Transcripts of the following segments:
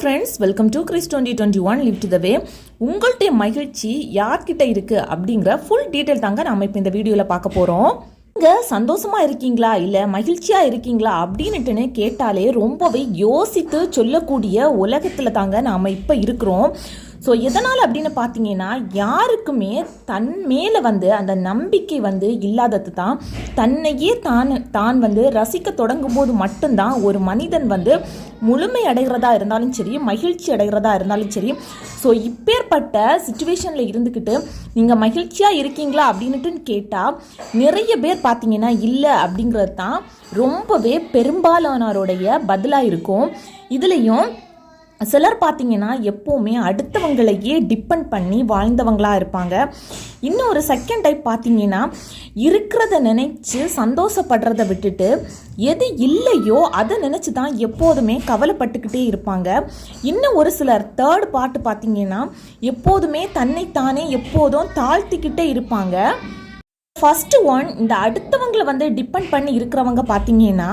Friends welcome to Chris twenty twenty one live to the way உங்கள்கிட்ட மகிழ்ச்சி யார்கிட்ட இருக்கு அப்படிங்கிற ஃபுல் டீட்டெயில் தாங்க நாம் இப்போ இந்த வீடியோவில் பார்க்க போகிறோம் நீங்கள் சந்தோஷமா இருக்கீங்களா? இல்லை மகிழ்ச்சியாக இருக்கீங்களா? அப்படின்னுட்டுன்னு கேட்டாலே ரொம்பவே யோசித்து சொல்லக்கூடிய உலகத்தில் தாங்க நாம் இப்போ இருக்கிறோம். ஸோ எதனால் அப்படின்னு பார்த்தீங்கன்னா யாருக்குமே தன் மேலே வந்து அந்த நம்பிக்கை வந்து இல்லாதது தான். தன்னையே தான் தான் வந்து ரசிக்க தொடங்கும் போது மட்டும்தான் ஒரு மனிதன் வந்து முழுமை அடைகிறதா இருந்தாலும் சரி மகிழ்ச்சி அடைகிறதா இருந்தாலும் சரி. ஸோ இப்பேற்பட்ட சுச்சுவேஷனில் இருந்துக்கிட்டு நீங்கள் மகிழ்ச்சியாக இருக்கீங்களா அப்படின்ட்டுன்னு கேட்டால் நிறைய பேர் பார்த்தீங்கன்னா இல்லை அப்படிங்கிறது தான் ரொம்பவே பெரும்பாலானோருடைய பதிலாக இருக்கும். இதுலேயும் சிலர் பார்த்தீங்கன்னா எப்போவுமே அடுத்தவங்களையே டிபெண்ட் பண்ணி வாழ்ந்தவங்களாக இருப்பாங்க. இன்னும் ஒரு செகண்ட் டைப் பார்த்தீங்கன்னா இருக்கிறத நினைச்சு சந்தோஷப்படுறத விட்டுட்டு எது இல்லையோ அதை நினச்சி தான் எப்போதுமே கவலைப்பட்டுக்கிட்டே இருப்பாங்க. இன்னும் ஒரு சிலர் தேர்ட் பார்ட் பார்த்தீங்கன்னா எப்போதுமே தன்னைத்தானே எப்போதும் தாழ்த்திக்கிட்டே இருப்பாங்க. ஃபஸ்ட்டு ஒன் இந்த அடுத்தவங்களை வந்து டிபெண்ட் பண்ணி இருக்கிறவங்க பார்த்தீங்கன்னா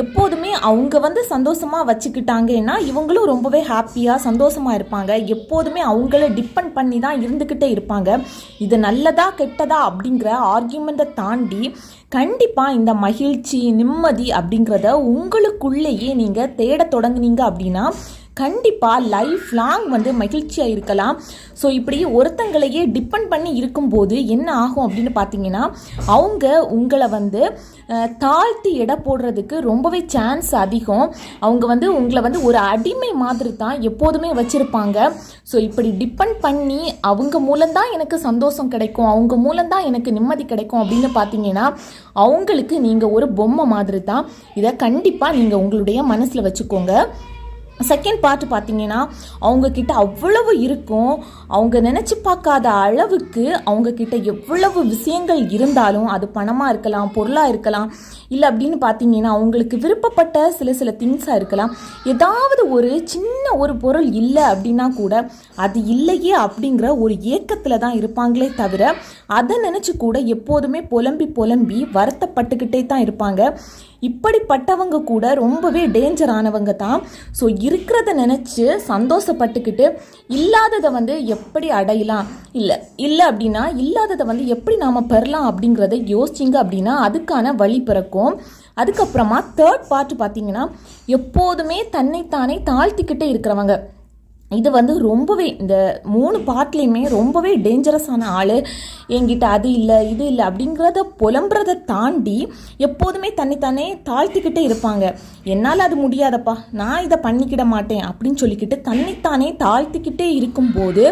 எப்போதுமே அவங்க வந்து சந்தோஷமாக வச்சுக்கிட்டாங்கன்னா இவங்களும் ரொம்பவே ஹாப்பியாக சந்தோஷமாக இருப்பாங்க. எப்போதுமே அவங்கள டிபெண்ட் பண்ணி தான் இருந்துக்கிட்டே இருப்பாங்க. இது நல்லதா கெட்டதா அப்படிங்கிற ஆர்கியூமெண்ட்டை தாண்டி கண்டிப்பாக இந்த மகிழ்ச்சி நிம்மதி அப்படிங்கிறத உங்களுக்குள்ளேயே நீங்கள் தேட தொடங்குனீங்க அப்படின்னா கண்டிப்பாக லைஃப் லாங் வந்து மகிழ்ச்சியாக இருக்கலாம். ஸோ இப்படி ஒருத்தங்களையே டிபெண்ட் பண்ணி இருக்கும்போது என்ன ஆகும் அப்படின்னு பார்த்தீங்கன்னா அவங்க உங்களை வந்து தாழ்த்தி எடை போடுறதுக்கு ரொம்பவே சான்ஸ் அதிகம். அவங்க வந்து உங்களை வந்து ஒரு அடிமை மாதிரி தான் எப்போதுமே வச்சுருப்பாங்க. ஸோ இப்படி டிபெண்ட் பண்ணி அவங்க மூலம்தான் எனக்கு சந்தோஷம் கிடைக்கும் அவங்க மூலம்தான் எனக்கு நிம்மதி கிடைக்கும் அப்படின்னு பார்த்தீங்கன்னா அவங்களுக்கு நீங்கள் ஒரு பொம்மை மாதிரி தான் இதை கண்டிப்பாக நீங்கள் உங்களுடைய மனசில் வச்சுக்கோங்க. செகண்ட் பார்ட் பார்த்தீங்கன்னா அவங்கக்கிட்ட அவ்வளவு இருக்கும். அவங்க நினச்சி பார்க்காத அளவுக்கு அவங்கக்கிட்ட எவ்வளவு விஷயங்கள் இருந்தாலும் அது பணமாக இருக்கலாம் பொருளாக இருக்கலாம் இல்லை அப்படின்னு பார்த்தீங்கன்னா அவங்களுக்கு விருப்பப்பட்ட சில சில திங்ஸாக இருக்கலாம். ஏதாவது ஒரு சின்ன ஒரு பொருள் இல்லை அப்படின்னா கூட அது இல்லையே அப்படிங்கிற ஒரு ஏக்கத்தில் தான் இருப்பாங்களே தவிர அதை நினச்சி கூட எப்போதுமே புலம்பி புலம்பி வருத்தப்பட்டுக்கிட்டே தான் இருப்பாங்க. இப்படிப்பட்டவங்க கூட ரொம்பவே டேஞ்சரானவங்க தான். ஸோ இருக்கிறத நினச்சி சந்தோஷப்பட்டுக்கிட்டு இல்லாததை வந்து எப்படி அடையலாம்? இல்லை இல்லை அப்படின்னா இல்லாததை வந்து எப்படி நாம் பெறலாம் அப்படிங்கிறத யோசிச்சிங்க அப்படின்னா அதுக்கான வழி பிறக்கும். அதுக்கப்புறமா தேர்ட் பார்ட் பார்த்தீங்கன்னா எப்போதுமே தன்னைத்தானே தாழ்த்திக்கிட்டே இருக்கிறவங்க. இது வந்து ரொம்பவே இந்த மூணு பார்ட்லேயுமே ரொம்பவே டேஞ்சரஸான ஆள். என்கிட்ட அது இல்லை இது இல்லை அப்படிங்கிறத புலம்புறதை தாண்டி எப்போதுமே தன்னைத்தானே தாழ்த்திக்கிட்டே இருப்பாங்க. என்னால் அது முடியாதப்பா நான் இதை பண்ணிக்கிட மாட்டேன் அப்படின்னு சொல்லிக்கிட்டு தன்னைத்தானே தாழ்த்திக்கிட்டே இருக்கும்போது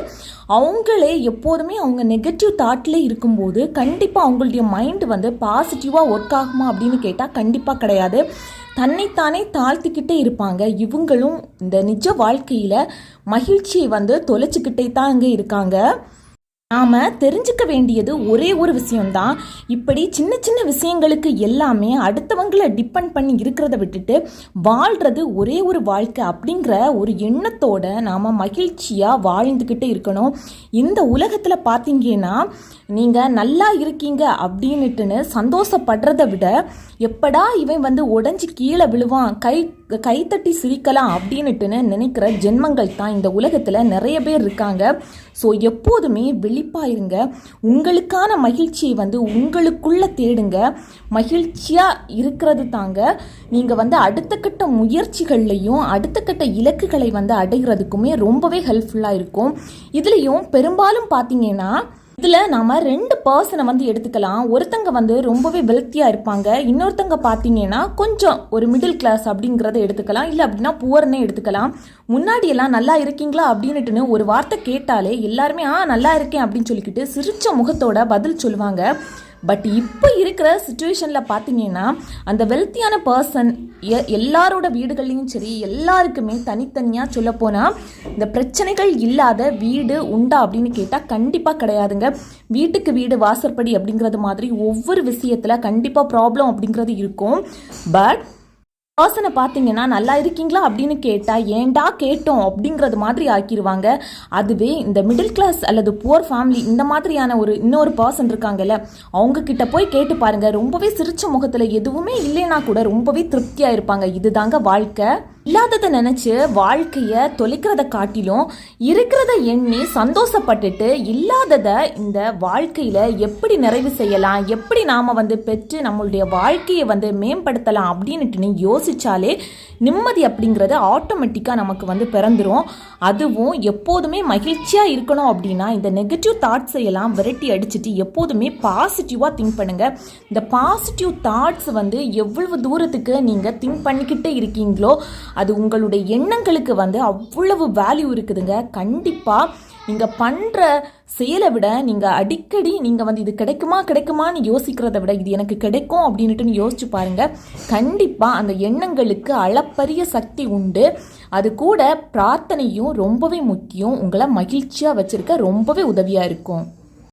அவங்களே எப்போதுமே அவங்க நெகட்டிவ் தாட்டில் இருக்கும்போது கண்டிப்பாக அவங்களுடைய மைண்டு வந்து பாசிட்டிவாக ஒர்க் ஆகுமா அப்படின்னு கேட்டால் கண்டிப்பாக கிடையாது. தன்னைத்தானே தாழ்த்திக்கிட்டே இருப்பாங்க. இவங்களும் இந்த நிஜ வாழ்க்கையில் மகிழ்ச்சியை வந்து தொலைச்சிக்கிட்டே தான் அங்கே இருக்காங்க. நாம் தெரிஞ்சுக்க வேண்டியது ஒரே ஒரு விஷயம்தான். இப்படி சின்ன சின்ன விஷயங்களுக்கு எல்லாமே அடுத்தவங்களை டிபெண்ட் பண்ணி இருக்கிறத விட்டுட்டு வாழ்கிறது ஒரே ஒரு வாழ்க்கை அப்படிங்கிற ஒரு எண்ணத்தோட நாம் மகிழ்ச்சியாக வாழ்ந்துக்கிட்டே இருக்கணும். இந்த உலகத்தில் பார்த்தீங்கன்னா நீங்கள் நல்லா இருக்கீங்க அப்படின்னுட்டுன்னு சந்தோஷப்படுறத விட எப்படா இவன் வந்து உடஞ்சி கீழே விழுவான் கை கைத்தட்டி சிரிக்கலாம் அப்படின்னுட்டுன்னு நினைக்கிற ஜென்மங்கள் தான் இந்த உலகத்தில் நிறைய பேர் இருக்காங்க. ஸோ எப்போதுமே விழிப்பாக இருங்க. உங்களுக்கான மகிழ்ச்சியை வந்து உங்களுக்குள்ளே தேடுங்க. மகிழ்ச்சியாக இருக்கிறது தாங்க. நீங்கள் வந்து அடுத்த கட்ட முயற்சிகள்லையும் அடுத்த கட்ட இலக்குகளை வந்து அடைகிறதுக்குமே ரொம்பவே ஹெல்ப்ஃபுல்லாக இருக்கும். இதுலேயும் பெரும்பாலும் பார்த்தீங்கன்னா இதில் நாம் ரெண்டு பர்சனை வந்து எடுத்துக்கலாம். ஒருத்தங்க வந்து ரொம்பவே வெல்த்தியாக இருப்பாங்க. இன்னொருத்தங்க பார்த்தீங்கன்னா கொஞ்சம் ஒரு மிடில் கிளாஸ் அப்படிங்கிறத எடுத்துக்கலாம். இல்லை அப்படின்னா புவர்னே எடுத்துக்கலாம். முன்னாடியெல்லாம் நல்லா இருக்கீங்களா அப்படின்னுட்டுன்னு ஒரு வார்த்தை கேட்டாலே எல்லாருமே ஆ நல்லா இருக்கேன் அப்படின்னு சொல்லிக்கிட்டு சிரித்த முகத்தோட பதில் சொல்லுவாங்க. பட் இப்போ இருக்கிற சுச்சுவேஷனில் பார்த்தீங்கன்னா அந்த வெல்த்தியான பர்சன் எல்லாரோட வீடுகள்லையும் சரி எல்லாருக்குமே தனித்தனியாக சொல்லப்போனால் இந்த பிரச்சனைகள் இல்லாத வீடு உண்டா அப்படின்னு கேட்டால் கண்டிப்பாக கிடையாதுங்க. வீட்டுக்கு வீடு வாசற்படி அப்படிங்கிறது மாதிரி ஒவ்வொரு விஷயத்தில் கண்டிப்பாக ப்ராப்ளம் அப்படிங்கிறது இருக்கும். பட் பர்சனை பார்த்தீங்கன்னா நல்லா இருக்கீங்களா? அப்படின்னு கேட்டால் ஏன்டா கேட்டோம்? அப்படிங்கிறது மாதிரி ஆக்கிடுவாங்க அதுவே இந்த மிடில் கிளாஸ் அல்லது புவர் ஃபேமிலி இந்த மாதிரியான ஒரு இன்னொரு பர்சன் இருக்காங்கல்ல அவங்க கிட்ட போய் கேட்டு பாருங்கள் ரொம்பவே சிரிச்ச முகத்தில் எதுவுமே இல்லைன்னா கூட ரொம்பவே திருப்தியாக இருப்பாங்க. இதுதாங்க வாழ்க்கை. இல்லாததை நினச்சி வாழ்க்கையை தொலைக்கிறத காட்டிலும் இருக்கிறத எண்ணி சந்தோஷப்பட்டுட்டு இல்லாததை இந்த வாழ்க்கையில் எப்படி நிறைவு செய்யலாம்? எப்படி நாம் வந்து பெற்று நம்மளுடைய வாழ்க்கையை வந்து மேம்படுத்தலாம் அப்படின்ட்டு நீ நிம்மதி அப்படிங்கிறது ஆட்டோமேட்டிக்காக நமக்கு வந்து பிறந்துடும் அதுவும் எப்போதுமே மகிழ்ச்சியாக இருக்கணும் அப்படின்னா இந்த நெகட்டிவ் தாட்ஸை எல்லாம் விரட்டி அடிச்சுட்டு எப்போதுமே பாசிட்டிவாக திங்க் பண்ணுங்கள் இந்த பாசிட்டிவ் தாட்ஸ் வந்து எவ்வளவு தூரத்துக்கு நீங்கள் திங்க் பண்ணிக்கிட்டே இருக்கீங்களோ அது உங்களுடைய எண்ணங்களுக்கு வந்து அவ்வளவு வேல்யூ இருக்குதுங்க. கண்டிப்பாக நீங்கள் பண்ணுற செயலை விட நீங்கள் அடிக்கடி நீங்கள் வந்து இது கிடைக்குமா கிடைக்குமான்னு யோசிக்கிறத விட இது எனக்கு கிடைக்கும் அப்படின்ட்டு யோசிச்சு பாருங்க. கண்டிப்பாக அந்த எண்ணங்களுக்கு அளப்பரிய சக்தி உண்டு. அது கூட பிரார்த்தனையும் ரொம்பவே முக்கியம். உங்களை மகிழ்ச்சியாக வச்சுருக்க ரொம்பவே உதவியாக இருக்கும்.